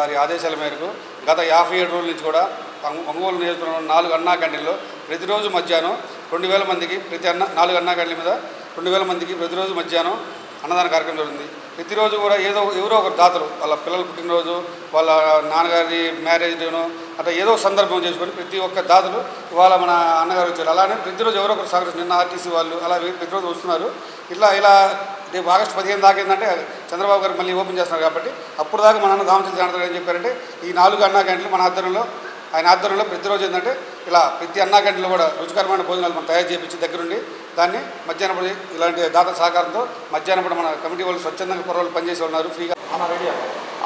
వారి గారి ఆదేశాల మేరకు గత యాభై ఏడు రోజుల నుంచి కూడా ఒంగోలు నియోజకవర్గంలో నాలుగు అన్నా క్యాంటీన్లో ప్రతిరోజు మధ్యాహ్నం రెండు వేల మందికి ప్రతి అన్న నాలుగు అన్నా క్యాంటీన్ల మీద రెండు వేల మందికి ప్రతిరోజు మధ్యాహ్నం అన్నదాన కార్యక్రమం జరుగుతుంది. ప్రతిరోజు కూడా ఏదో ఎవరో ఒక దాతలు వాళ్ళ పిల్లల పుట్టినరోజు వాళ్ళ నాన్నగారి మ్యారేజ్ డేను అట్లా ఏదో సందర్భం చేసుకొని ప్రతి ఒక్క దాతలు ఇవాళ మన అన్నగారు వచ్చారు. అలానే ప్రతిరోజు ఎవరో ఒకరు సాగర్. నిన్న ఆర్టీసీ వాళ్ళు అలా ప్రతిరోజు వస్తున్నారు. ఇట్లా ఇలా రేపు ఆగస్టు పదిహేను దాకా ఏంటంటే చంద్రబాబు గారు మళ్ళీ ఓపెన్ చేస్తున్నారు కాబట్టి అప్పుడు దాకా మన అన్న దామచంద్ర జనార్దన్ ఏం చెప్పారంటే ఈ నాలుగు అన్నా గంటలు మన ఆధ్వర్యంలో ఆయన ఆధ్వర్యంలో ప్రతిరోజు ఏంటంటే ఇలా ప్రతి అన్నా గంటలు కూడా రుచికరమైన భోజనాలు మనం తయారు చేయించి దగ్గరుండి దాన్ని మధ్యాహ్నం ఇలాంటి దాత సహకారంతో మధ్యాహ్నం మన కమిటీ వాళ్ళు స్వచ్ఛందంగా పొరవాళ్ళు పనిచేసి ఉన్నారు ఫ్రీగా.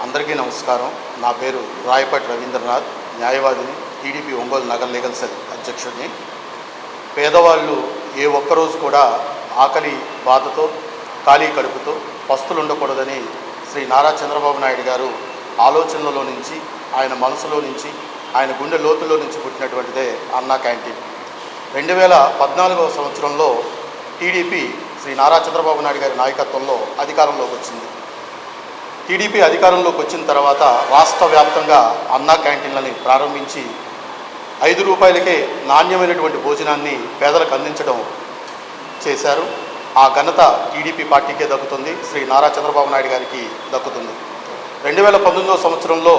అందరికీ నమస్కారం. నా పేరు రాయపాటి రవీంద్రనాథ్. న్యాయవాదిని టీడీపీ ఒంగోలు నగర లీగల్ సెల్ అధ్యక్షుడిని. పేదవాళ్ళు ఏ ఒక్కరోజు కూడా ఆకలి బాధతో ఖాళీ కడుపుతో పస్తులు ఉండకూడదని శ్రీ నారా చంద్రబాబు నాయుడు గారు ఆలోచనలలో నుంచి ఆయన మనసులో నుంచి ఆయన గుండె లోతులో నుంచి పుట్టినటువంటిదే అన్నా క్యాంటీన్. రెండు వేల పద్నాలుగవ సంవత్సరంలో టీడీపీ శ్రీ నారా చంద్రబాబు నాయుడు గారి నాయకత్వంలో అధికారంలోకి వచ్చింది. టీడీపీ అధికారంలోకి వచ్చిన తర్వాత రాష్ట్ర వ్యాప్తంగా అన్నా క్యాంటీన్లని ప్రారంభించి ఐదు రూపాయలకే నాణ్యమైనటువంటి భోజనాన్ని పేదలకు అందించడం చేశారు. ఆ ఘనత టీడీపీ పార్టీకే దక్కుతుంది. శ్రీ నారా చంద్రబాబు నాయుడు గారికి దక్కుతుంది. రెండు వేల పంతొమ్మిదవ సంవత్సరంలో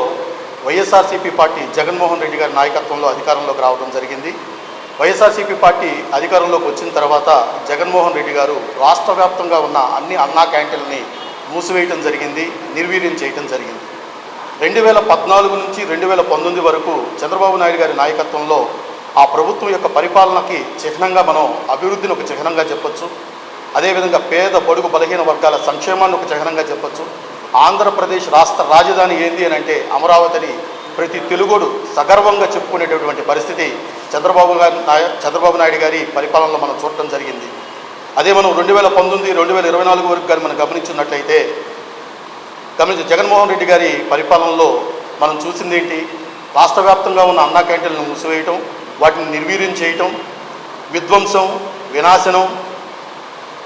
వైఎస్ఆర్సీపీ పార్టీ జగన్మోహన్ రెడ్డి గారి నాయకత్వంలో అధికారంలోకి రావడం జరిగింది. వైఎస్ఆర్సీపీ పార్టీ అధికారంలోకి వచ్చిన తర్వాత జగన్మోహన్ రెడ్డి గారు రాష్ట్ర వ్యాప్తంగా ఉన్న అన్ని అన్నా క్యాంటీన్లని మూసివేయటం జరిగింది నిర్వీర్యం చేయటం జరిగింది. రెండు వేల పద్నాలుగు నుంచి రెండు వేల పంతొమ్మిది వరకు చంద్రబాబు నాయుడు గారి నాయకత్వంలో ఆ ప్రభుత్వం యొక్క పరిపాలనకి చిహ్నంగా మనం అభివృద్ధిని ఒక చిహ్నంగా చెప్పొచ్చు. అదేవిధంగా పేద పొడుగు బలహీన వర్గాల సంక్షేమాన్ని ఒక చిహ్నంగా చెప్పొచ్చు. ఆంధ్రప్రదేశ్ రాష్ట్ర రాజధాని ఏంది అని అంటే అమరావతిని ప్రతి తెలుగుడు సగర్వంగా చెప్పుకునేటటువంటి పరిస్థితి చంద్రబాబు గారి చంద్రబాబు నాయుడు గారి పరిపాలనలో మనం చూడటం జరిగింది. అదే మనం రెండు వేల పంతొమ్మిది రెండు వేల ఇరవై నాలుగు వరకు కానీ మనం గమనించినట్లయితే గమనించి జగన్మోహన్ రెడ్డి గారి పరిపాలనలో మనం చూసింది ఏంటి రాష్ట్ర వ్యాప్తంగా ఉన్న అన్నా క్యాంటీన్లను మూసివేయటం వాటిని నిర్వీర్యం చేయటం విధ్వంసం వినాశనం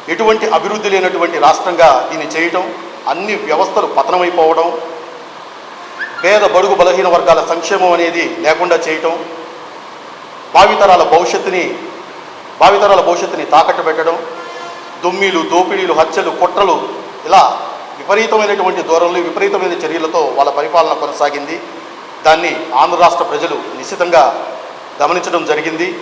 ఎటువంటి అభివృద్ధి లేనటువంటి రాష్ట్రంగా దీన్ని చేయటం అన్ని వ్యవస్థలు పతనమైపోవడం పేద బడుగు బలహీన వర్గాల సంక్షేమం అనేది లేకుండా చేయటం భావితరాల భవిష్యత్తుని భావితరాల భవిష్యత్తుని తాకట్టు పెట్టడం దొమ్మిలు దోపిడీలు హత్యలు కుట్రలు ఇలా విపరీతమైనటువంటి ధోరణులు విపరీతమైన చర్యలతో వాళ్ళ పరిపాలన కొనసాగింది. దాన్ని ఆంధ్ర రాష్ట్ర ప్రజలు నిశ్చితంగా గమనించడం జరిగింది.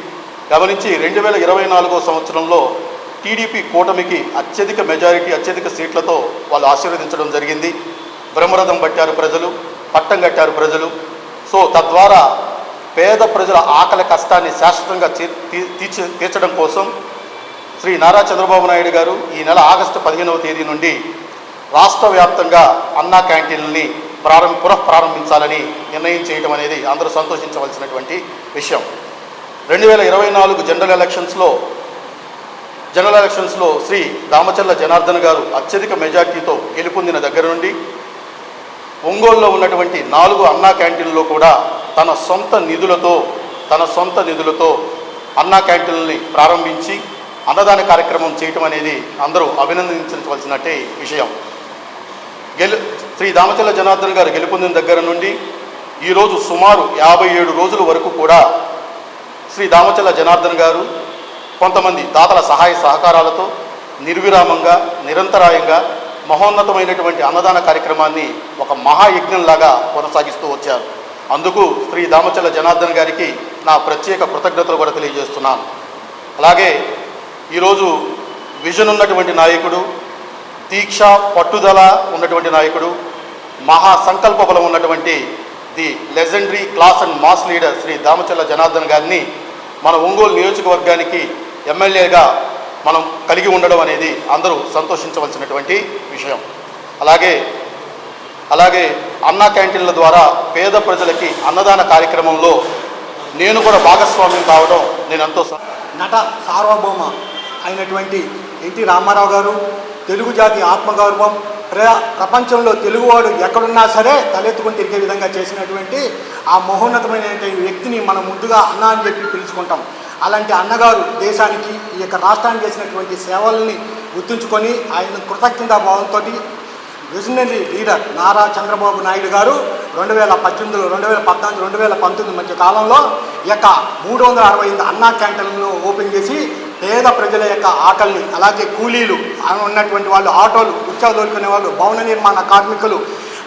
గమనించి రెండు వేల ఇరవై నాలుగో సంవత్సరంలో టీడీపీ కూటమికి అత్యధిక మెజారిటీ అత్యధిక సీట్లతో వాళ్ళు ఆశీర్వదించడం జరిగింది. బ్రహ్మరథం పట్టారు ప్రజలు పట్టం కట్టారు ప్రజలు. సో తద్వారా పేద ప్రజల ఆకలి కష్టాన్ని శాశ్వతంగా తీ- తీర్చడం కోసం శ్రీ నారా చంద్రబాబు నాయుడు గారు ఈ నెల ఆగస్టు పదిహేనవ తేదీ నుండి రాష్ట్ర వ్యాప్తంగా అన్నా క్యాంటీన్లని ప్రారంభ పునః ప్రారంభించాలని నిర్ణయం చేయడం అనేది అందరూ సంతోషించవలసినటువంటి విషయం. రెండు వేల ఇరవై నాలుగు జనరల్ ఎలక్షన్స్లో జనరల్ ఎలక్షన్స్లో శ్రీ దామచల్ల జనార్దన్ గారు అత్యధిక మెజార్టీతో గెలుపొందిన దగ్గర నుండి ఒంగోలులో ఉన్నటువంటి నాలుగు అన్నా క్యాంటీన్లో కూడా తన సొంత నిధులతో తన సొంత నిధులతో అన్నా క్యాంటీన్లని ప్రారంభించి అన్నదాన కార్యక్రమం చేయటం అనేది అందరూ అభినందించవలసినట్టే విషయం. గెలు శ్రీ దామచల్ల జనార్దన్ గారు గెలుపొందిన దగ్గర నుండి ఈరోజు సుమారు యాభై ఏడు రోజుల వరకు కూడా శ్రీ దామచల్ల జనార్దన్ గారు కొంతమంది దాతల సహాయ సహకారాలతో నిర్విరామంగా నిరంతరాయంగా మహోన్నతమైనటువంటి అన్నదాన కార్యక్రమాన్ని ఒక మహాయజ్ఞంలాగా కొనసాగిస్తూ వచ్చారు. అందుకు శ్రీ దామచల్ల జనార్దన్ గారికి నా ప్రత్యేక కృతజ్ఞతలు కూడా తెలియజేస్తున్నాను. అలాగే ఈరోజు విజన్ ఉన్నటువంటి నాయకుడు దీక్ష పట్టుదల ఉన్నటువంటి నాయకుడు మహా సంకల్ప బలం ఉన్నటువంటి the legendary class and mass leader Shri Damacharla Janardhan గారిని మన ఒంగోలు నియోజకవర్గానికి ఎమ్మెల్యేగా మనం కలిగి ఉండడం అనేది అందరూ సంతోషించవలసినటువంటి విషయం. అలాగే అలాగే అన్నా క్యాంటీన్ల ద్వారా పేద ప్రజలకి అన్నదాన కార్యక్రమంలో నేను కూడా భాగస్వామ్యం కావడం నేను ఎంతో నట సార్వభౌమ అయినటువంటి ఎన్టీ రామారావు గారు తెలుగు జాతి ఆత్మగౌరవం ప్ర ప్రపంచంలో తెలుగువాడు ఎక్కడున్నా సరే తలెత్తుకుని తిరిగే విధంగా చేసినటువంటి ఆ మహోన్నతమైన వ్యక్తిని మనం ముందుగా అన్న అని చెప్పి పిలుచుకుంటాం. అలాంటి అన్నగారు దేశానికి ఈ యొక్క రాష్ట్రానికి చేసినటువంటి సేవల్ని గుర్తుంచుకొని ఆయన కృతజ్ఞత భావంతో విజనరీ లీడర్ నారా చంద్రబాబు నాయుడు గారు రెండు వేల పద్దెనిమిదిలో రెండు వేల పద్నాలుగు రెండు వేల పంతొమ్మిది మధ్య కాలంలో ఈ యొక్క మూడు వందల అరవై ఐదు అన్నా క్యాంటీన్లను ఓపెన్ చేసి పేద ప్రజల యొక్క ఆకలిని అలాగే కూలీలు ఉన్నటువంటి వాళ్ళు ఆటోలు ఉత్సవ దొరుకునే వాళ్ళు భవన నిర్మాణ కార్మికులు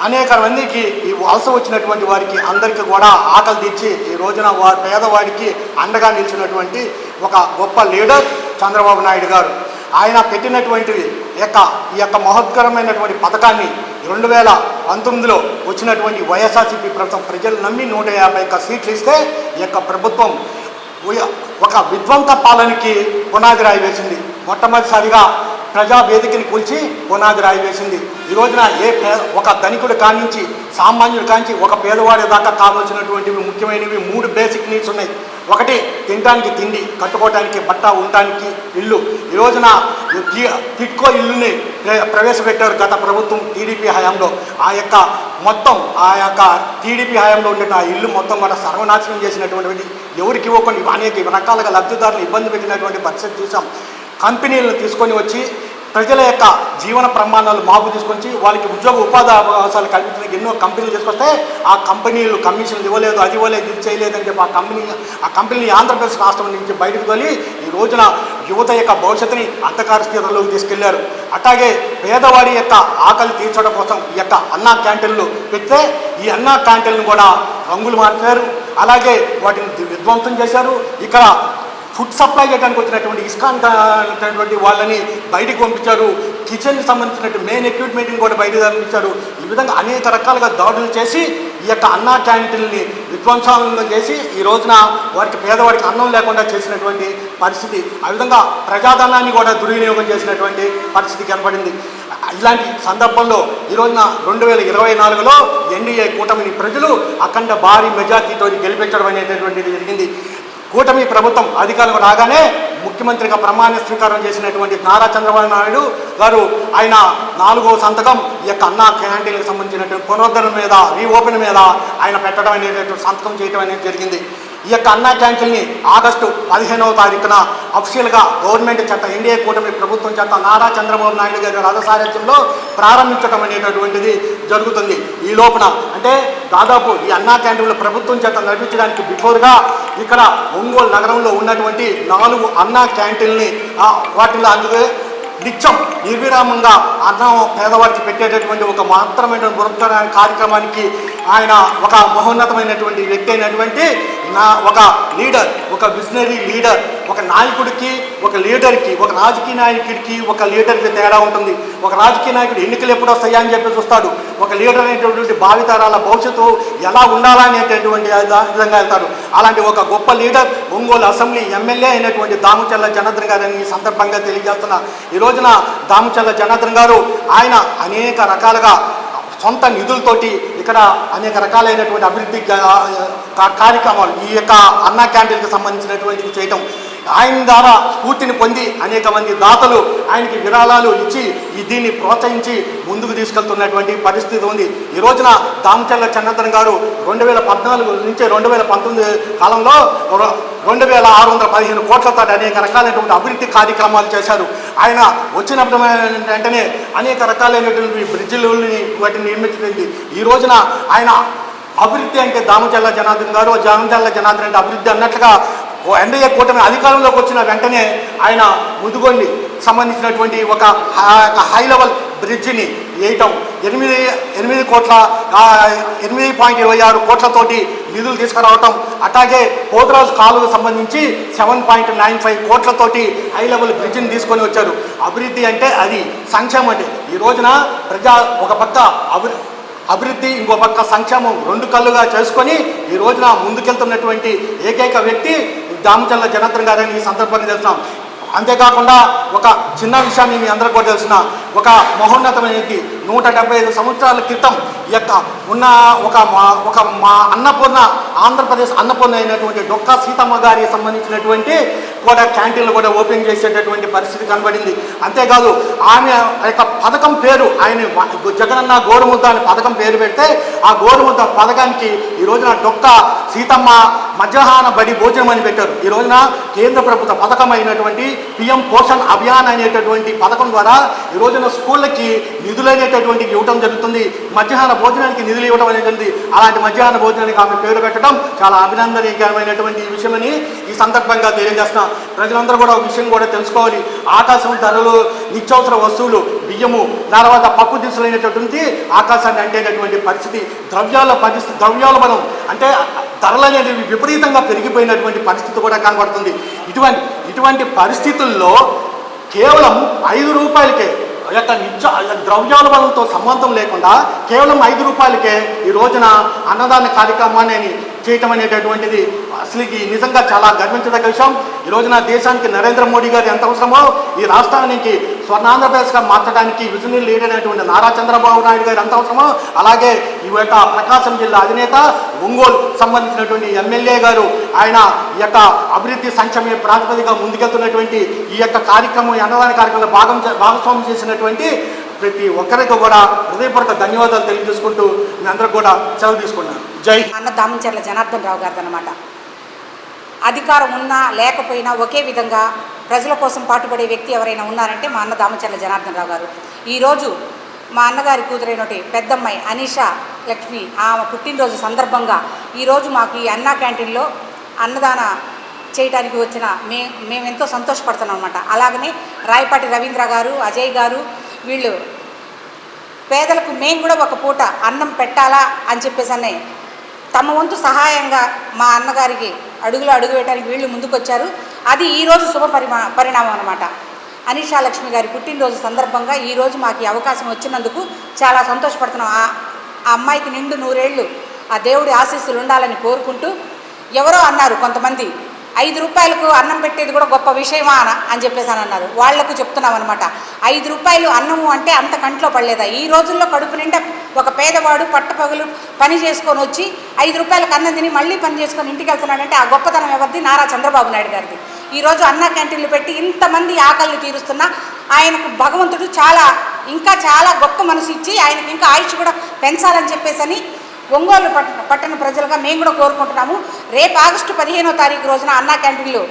అనేక మందికి ఈ వలస వచ్చినటువంటి వారికి అందరికీ కూడా ఆకలి తెచ్చి ఈ రోజున వారి పేదవాడికి అండగా నిలిచినటువంటి ఒక గొప్ప లీడర్ చంద్రబాబు నాయుడు గారు. ఆయన పెట్టినటువంటి యొక్క ఈ యొక్క మహోత్కరమైనటువంటి పథకాన్ని రెండు వేల పంతొమ్మిదిలో వచ్చినటువంటి వైఎస్ఆర్సీపీ ప్రభుత్వం ప్రజలు నమ్మి నూట యాభై ఒక్క సీట్లు ఇస్తే ఈ యొక్క ప్రభుత్వం ఒక విధ్వంత పాలనకి పునాది రాయి వేసింది. మొట్టమొదటిసారిగా ప్రజా వేదికని కూల్చి పునాది రాయి వేసింది. ఈ రోజున ఏ పే ఒక ధనికుడు కానించి సామాన్యుడు కానించి ఒక పేదవాడి దాకా కావాల్సినటువంటివి ముఖ్యమైనవి మూడు బేసిక్ నీడ్స్ ఉన్నాయి. ఒకటి తినడానికి తిండి కట్టుకోవడానికి బట్ట ఉండటానికి ఇల్లు. ఈ రోజున ఈ టిట్కో ఇల్లుని ప్రవేశపెట్టారు గత ప్రభుత్వం టీడీపీ హయాంలో. ఆ యొక్క మొత్తం ఆ యొక్క టీడీపీ హయాంలో ఉండే ఆ ఇల్లు మొత్తం మన సర్వనాశనం చేసినటువంటిది. ఎవరికి ఇవ్వకుండా అనేక రకాలుగా లబ్ధిదారులు ఇబ్బంది పెట్టినటువంటి పరిస్థితి చూసాం. కంపెనీలను తీసుకొని వచ్చి ప్రజల యొక్క జీవన ప్రమాణాలు మాపు తీసుకొచ్చి వాళ్ళకి ఉద్యోగ ఉపాధి అవకాశాలు కల్పించడానికి ఎన్నో కంపెనీలు తీసుకొస్తే ఆ కంపెనీలు కమిషన్లు ఇవ్వలేదు అది ఇవ్వలేదు ఇది చేయలేదు అని చెప్పి ఆ కంపెనీ ఆ కంపెనీని ఆంధ్రప్రదేశ్ రాష్ట్రం నుంచి బయటకు తోలి ఈ రోజున యువత యొక్క భవిష్యత్తుని అంధకార స్థితిలోకి తీసుకెళ్ళారు. అట్లాగే పేదవాడి యొక్క ఆకలి తీర్చడం కోసం ఈ యొక్క అన్నా క్యాంటీన్లు పెడితే ఈ అన్నా క్యాంటీన్లు కూడా రంగులు మార్చారు. అలాగే వాటిని విధ్వంసం చేశారు. ఇక్కడ ఫుడ్ సప్లై చేయడానికి వచ్చినటువంటి ఇస్కాన్ అనేటువంటి వాళ్ళని బయటకు పంపించారు. కిచెన్కి సంబంధించినటువంటి మెయిన్ ఎక్విప్మెంట్ని కూడా బయటకు పంపించారు. ఈ విధంగా అనేక రకాలుగా దాడులు చేసి ఈ యొక్క అన్నా క్యాంటీన్ని విధ్వంసాలను చేసి ఈ రోజున వారికి పేదవాడికి అన్నం లేకుండా చేసినటువంటి పరిస్థితి. ఆ విధంగా ప్రజాధనాన్ని కూడా దుర్వినియోగం చేసినటువంటి పరిస్థితి కనపడింది. ఇలాంటి సందర్భంలో ఈ రోజున రెండు వేల ఇరవై నాలుగులో ఎన్డీఏ కూటమిని ప్రజలు అఖండ భారీ మెజార్టీతో గెలిపించడం అనేటటువంటిది జరిగింది. కూటమి ప్రభుత్వం అధికారులకు రాగానే ముఖ్యమంత్రిగా ప్రమాణ స్వీకారం చేసినటువంటి నారా చంద్రబాబు నాయుడు గారు ఆయన నాలుగో సంతకం ఈ యొక్క అన్నా క్యాంటీన్కి సంబంధించినటువంటి పునరుద్ధరణ మీద రీఓపెన్ మీద ఆయన పెట్టడం అనేటువంటి సంతకం చేయడం అనేది జరిగింది. ఈ యొక్క అన్నా క్యాంటీన్ని ఆగస్టు పదిహేనవ తారీఖున అఫీషియల్గా గవర్నమెంట్ చేత ఎన్డీఏ కూటమి ప్రభుత్వం చేత నారా చంద్రబాబు నాయుడు గారి రథసారథ్యంలో ప్రారంభించడం అనేటటువంటిది జరుగుతుంది. ఈ లోపల అంటే దాదాపు ఈ అన్నా క్యాంటీన్లు ప్రభుత్వం చేత నడిపించడానికి బిఫోర్గా ఇక్కడ ఒంగోలు నగరంలో ఉన్నటువంటి నాలుగు అన్నా క్యాంటీన్ని వాటిలో అందుకే నిత్యం నిర్విరామంగా అన్నం పేదవారికి పెట్టేటటువంటి ఒక మాత్రమైన బృహత్తర కార్యక్రమానికి ఆయన ఒక మహోన్నతమైనటువంటి వ్యక్తి అయినటువంటి నా ఒక లీడర్ ఒక విజనరీ లీడర్ ఒక నాయకుడికి ఒక లీడర్కి ఒక రాజకీయ నాయకుడికి ఒక లీడర్కి తేడా ఉంటుంది. ఒక రాజకీయ నాయకుడు ఎన్నికలు ఎప్పుడు వస్తాయా అని చెప్పి చూస్తాడు ఒక లీడర్ అనేటటువంటి భావితరాల భవిష్యత్తు ఎలా ఉండాలా అనేటటువంటి విధంగా వెళ్తాడు. అలాంటి ఒక గొప్ప లీడర్ ఒంగోలు అసెంబ్లీ ఎమ్మెల్యే అయినటువంటి దాముచల్ల జనార్దన్ గారని ఈ సందర్భంగా తెలియజేస్తున్నా. ఈ రోజున దాముచల్ల జనార్దన్ గారు ఆయన అనేక రకాలుగా సొంత నిధులతోటి ఇక్కడ అనేక రకాలైనటువంటి అభివృద్ధి కా- కార్యక్రమాలు ఈ యొక్క అన్నా క్యాంటీన్కి సంబంధించినటువంటిది చేయటం ఆయన ద్వారా స్ఫూర్తిని పొంది అనేక మంది దాతలు ఆయనకి విరాళాలు ఇచ్చి ఈ దీన్ని ప్రోత్సహించి ముందుకు తీసుకెళ్తున్నటువంటి పరిస్థితి ఉంది. ఈ రోజున దామచల్ల చంద్రన్ గారు రెండు వేల పద్నాలుగు నుంచి రెండు వేల పంతొమ్మిది కాలంలో రెండు వేల ఆరు వందల పదిహేను కోట్లతో అనేక రకాలైనటువంటి అభివృద్ధి కార్యక్రమాలు చేశారు. ఆయన వచ్చినప్పుడు వెంటనే అనేక రకాలైనటువంటి బ్రిడ్జిలని వాటిని నిర్మించింది. ఈ రోజున ఆయన అభివృద్ధి అంటే దామచల్ల జనార్దన్ గారు జామచల్ల జనార్దన్ అంటే అభివృద్ధి అన్నట్లుగా ఎన్డీఏ కూటమి అధికారంలోకి వచ్చిన వెంటనే ఆయన ముదుగొండి సంబంధించినటువంటి ఒక హై- లెవెల్ బ్రిడ్జిని వేయటం. ఎనిమిది ఎనిమిది కోట్ల ఎనిమిది పాయింట్ ఇరవై ఆరు కోట్లతోటి నిధులు తీసుకురావటం. అట్లాగే పోతరాజు కాలువకు సంబంధించి సెవెన్ పాయింట్ నైన్ ఫైవ్ కోట్లతోటి హై లెవెల్ బ్రిడ్జిని తీసుకొని వచ్చారు. అభివృద్ధి అంటే అది సంక్షేమం అంటే ఈ రోజున ప్రజా ఒక పక్క అభి అభివృద్ధి ఇంకో పక్క సంక్షేమం రెండు కళ్ళుగా చేసుకొని ఈ రోజున ముందుకెళ్తున్నటువంటి ఏకైక వ్యక్తి దామచల్ల జనార్దన్ గారని ఈ సందర్భంగా తెలుస్తున్నాం. అంతేకాకుండా ఒక చిన్న విషయాన్ని మీ అందరికీ కూడా తెలిసిన ఒక మహోన్నతమైనది. నూట డెబ్బై ఐదు సంవత్సరాల క్రితం ఈ యొక్క ఉన్న ఒక మా ఒక మా అన్నపూర్ణ ఆంధ్రప్రదేశ్ అన్నపూర్ణ అయినటువంటి డొక్కా సీతమ్మ గారికి సంబంధించినటువంటి కూడా క్యాంటీన్లు కూడా ఓపెన్ చేసేటటువంటి పరిస్థితి కనబడింది. అంతేకాదు ఆమె యొక్క పథకం పేరు ఆయన జగనన్న గోరుముద్ద అనే పథకం పేరు పెడితే ఆ గోరుముద్ద పథకానికి ఈ రోజున డొక్క సీతమ్మ మధ్యాహ్న బడి భోజనం అని పెట్టారు. ఈ రోజున కేంద్ర ప్రభుత్వ పథకం అయినటువంటి పిఎం పోషణ్ అభియాన్ అనేటటువంటి పథకం ద్వారా ఈ రోజున రోజున స్కూళ్ళకి నిధులు అనేటటువంటి ఇవ్వటం జరుగుతుంది. మధ్యాహ్న భోజనానికి నిధులు ఇవ్వడం అనేటువంటి అలాంటి మధ్యాహ్న భోజనానికి ఆమె పేరు పెట్టడం చాలా అభినందనీయకరమైనటువంటి ఈ విషయమని ఈ సందర్భంగా తెలియజేస్తున్నా. ప్రజలందరూ కూడా ఒక విషయం కూడా తెలుసుకోవాలి. ఆకాశం ధరలు నిత్యావసర వస్తువులు బియ్యము తర్వాత పప్పు దినుసులైనటువంటి ఆకాశాన్ని అంటేటటువంటి పరిస్థితి. ద్రవ్యాల పరిస్థితి ద్రవ్యాల బలం అంటే ధరలు అనేది విపరీతంగా పెరిగిపోయినటువంటి పరిస్థితి కూడా కనబడుతుంది. ఇటువంటి ఇటువంటి పరిస్థితుల్లో కేవలం ఐదు రూపాయలకే యొక్క నిత్య ద్రవ్యాల వలతో సంబంధం లేకుండా కేవలం ఐదు రూపాయలకే ఈ రోజున అన్నదాన కార్యక్రమాన్ని చేయటం అనేటటువంటిది అసలుకి నిజంగా చాలా గర్వించదగ్గ విషయం. ఈ రోజున దేశానికి నరేంద్ర మోడీ గారు ఎంత అవసరమో ఈ రాష్ట్రానికి స్వర్ణాంధ్రప్రదేశ్గా మార్చడానికి విజనరీ లీడర్ అయినటువంటి నారా చంద్రబాబు నాయుడు గారు ఎంత అవసరమో అలాగే ఈ యొక్క ప్రకాశం జిల్లా అధినేత ఒంగోలు సంబంధించినటువంటి ఎమ్మెల్యే గారు ఆయన ఈ యొక్క అభివృద్ధి సంక్షేమ ప్రాతిపదిగా ముందుకెళ్తున్నటువంటి ఈ యొక్క కార్యక్రమం అన్నదాన కార్యక్రమంలో భాగం చే- భాగస్వామ్యం చేసినటువంటి ప్రతి ఒక్కరికి కూడా హృదయపూర్వక ధన్యవాదాలు తెలియజేసుకుంటూ మీ అందరికి కూడా సెలవు తీసుకున్నాను జై అన్న దామంచర్ల జనార్దన్ రావు గారిది అనమాట అధికారం ఉన్నా లేకపోయినా ఒకే విధంగా ప్రజల కోసం పాటుపడే వ్యక్తి ఎవరైనా ఉన్నారంటే మా అన్న దామచర్ల జనార్దన్ రావు గారు. ఈరోజు మా అన్నగారి కూతురైనటి పెద్దమ్మాయి అనీషా లక్ష్మి ఆమె పుట్టినరోజు సందర్భంగా ఈరోజు మాకు ఈ అన్నా క్యాంటీన్లో అన్నదాన చేయడానికి వచ్చిన మే మేము ఎంతో సంతోషపడుతున్నాం అనమాట అలాగనే రాయపాటి రవీంద్ర గారు అజయ్ గారు వీళ్ళు పేదలకు మేము కూడా ఒక పూట అన్నం పెట్టాలా అని చెప్పేసి అనే తమ వంతు సహాయంగా మా అన్నగారికి అడుగులో అడుగు వేయడానికి వీళ్ళు ముందుకొచ్చారు. అది ఈరోజు శుభ పరిమా పరిణామం అనమాట అనీషా లక్ష్మి గారి పుట్టినరోజు సందర్భంగా ఈరోజు మాకు ఈ అవకాశం వచ్చినందుకు చాలా సంతోషపడుతున్నాం. ఆ అమ్మాయికి నిండు నూరేళ్ళు ఆ దేవుడి ఆశీస్సులు ఉండాలని కోరుకుంటూ ఎవరో అన్నారు కొంతమంది ఐదు రూపాయలకు అన్నం పెట్టేది కూడా గొప్ప విషయమా అన అని చెప్పేసి అని అన్నారు. వాళ్ళకు చెప్తున్నాం అనమాట ఐదు రూపాయలు అన్నము అంటే అంత కంట్లో పడలేదా? ఈ రోజుల్లో కడుపు నిండా ఒక పేదవాడు పట్టపగలు పని చేసుకొని వచ్చి ఐదు రూపాయలకు అన్నం తిని మళ్ళీ పని చేసుకొని ఇంటికి వెళ్తున్నాడంటే ఆ గొప్పతనం ఎవరిది? నారా చంద్రబాబు నాయుడు గారిది. ఈరోజు అన్న క్యాంటీన్లు పెట్టి ఇంతమంది ఆకలిని తీరుస్తున్నా ఆయనకు భగవంతుడు చాలా ఇంకా చాలా గొప్ప మనసు ఇచ్చి ఆయనకి ఇంకా ఆయుష్ కూడా పెంచాలని చెప్పేసి అని ఒంగోలు పట్టణ పట్టణ ప్రజలుగా మేము కూడా కోరుకుంటున్నాము. రేపు ఆగస్టు పదిహేనో తారీఖు రోజున అన్నా క్యాంటీన్లు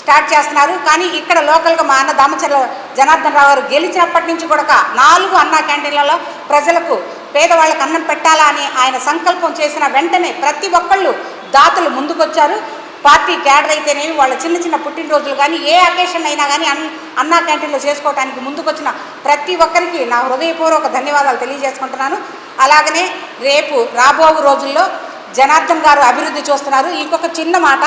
స్టార్ట్ చేస్తున్నారు. కానీ ఇక్కడ లోకల్గా మా అన్న దామచర్ల జనార్దన్ రావు గారు గెలిచినప్పటి నుంచి కూడా నాలుగు అన్నా క్యాంటీన్లలో ప్రజలకు పేదవాళ్ళకు అన్నం పెట్టాలా అని ఆయన సంకల్పం చేసిన వెంటనే ప్రతి ఒక్కళ్ళు దాతలు ముందుకొచ్చారు. పార్టీ క్యాడర్ అయితేనేమి వాళ్ళ చిన్న చిన్న పుట్టినరోజులు కానీ ఏ అకేషన్ అయినా కానీ అన్ అన్నా క్యాంటీన్లో చేసుకోవడానికి ముందుకొచ్చిన ప్రతి ఒక్కరికి నా హృదయపూర్వక ధన్యవాదాలు తెలియజేసుకుంటున్నాను. అలాగనే రేపు రాబో రోజుల్లో జనార్దన్ గారు అభివృద్ధి చూస్తున్నారు. ఇంకొక చిన్న మాట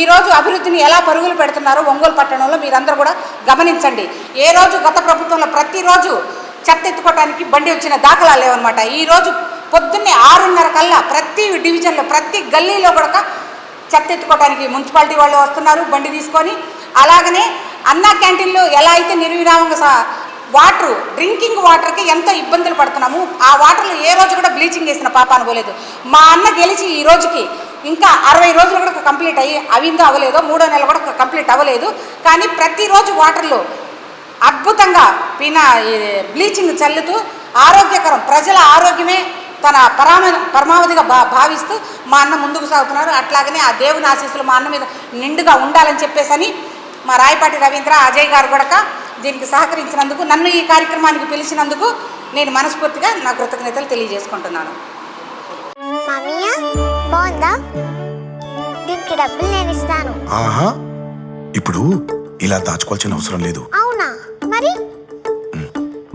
ఈరోజు అభివృద్ధిని ఎలా పరుగులు పెడుతున్నారో ఒంగోలు పట్టణంలో మీరందరూ కూడా గమనించండి. ఏ రోజు గత ప్రభుత్వంలో ప్రతిరోజు చెత్త ఎత్తుకోవడానికి బండి వచ్చిన దాఖలాలు లేవన్నమాట. ఈరోజు పొద్దున్నే ఆరున్నర కల్లా ప్రతి డివిజన్లో ప్రతి గల్లీలో కూడా చెత్త ఎత్తుకోవడానికి మున్సిపాలిటీ వాళ్ళు వస్తున్నారు బండి తీసుకొని. అలాగనే అన్నా క్యాంటీన్లో ఎలా అయితే నిర్విరామంగా వాటరు వాటర్ డ్రింకింగ్ వాటర్కి ఎంతో ఇబ్బందులు పడుతున్నాము. ఆ వాటర్లో ఏ రోజు కూడా బ్లీచింగ్ వేసిన పాప అనుకోలేదు. మా అన్న గెలిచి ఈ రోజుకి ఇంకా అరవై రోజులు కూడా కంప్లీట్ అయ్యి అవిందో అవ్వలేదో మూడో నెల కూడా కంప్లీట్ అవ్వలేదు. కానీ ప్రతిరోజు వాటర్లో అద్భుతంగా పీనా బ్లీచింగ్ చల్లుతూ ఆరోగ్యకరం ప్రజల ఆరోగ్యమే తన పరామ పరమావధిగా భా భావిస్తూ మా అన్న ముందుకు సాగుతున్నారు. అట్లాగనే ఆ దేవుని ఆశీస్సులు మా అన్న మీద నిండుగా ఉండాలని చెప్పేసని మా రాయపాటి రవీంద్ర అజయ్ గారు కూడా దీనికి సహకరించినందుకు నన్ను ఈ కార్యక్రమానికి పిలిచినందుకు నేను మనస్ఫూర్తిగా నా కృతజ్ఞతలు తెలియజేసుకుంటున్నాను. ఇప్పుడు ఇలా దాచుకోవాల్సిన అవసరం లేదు.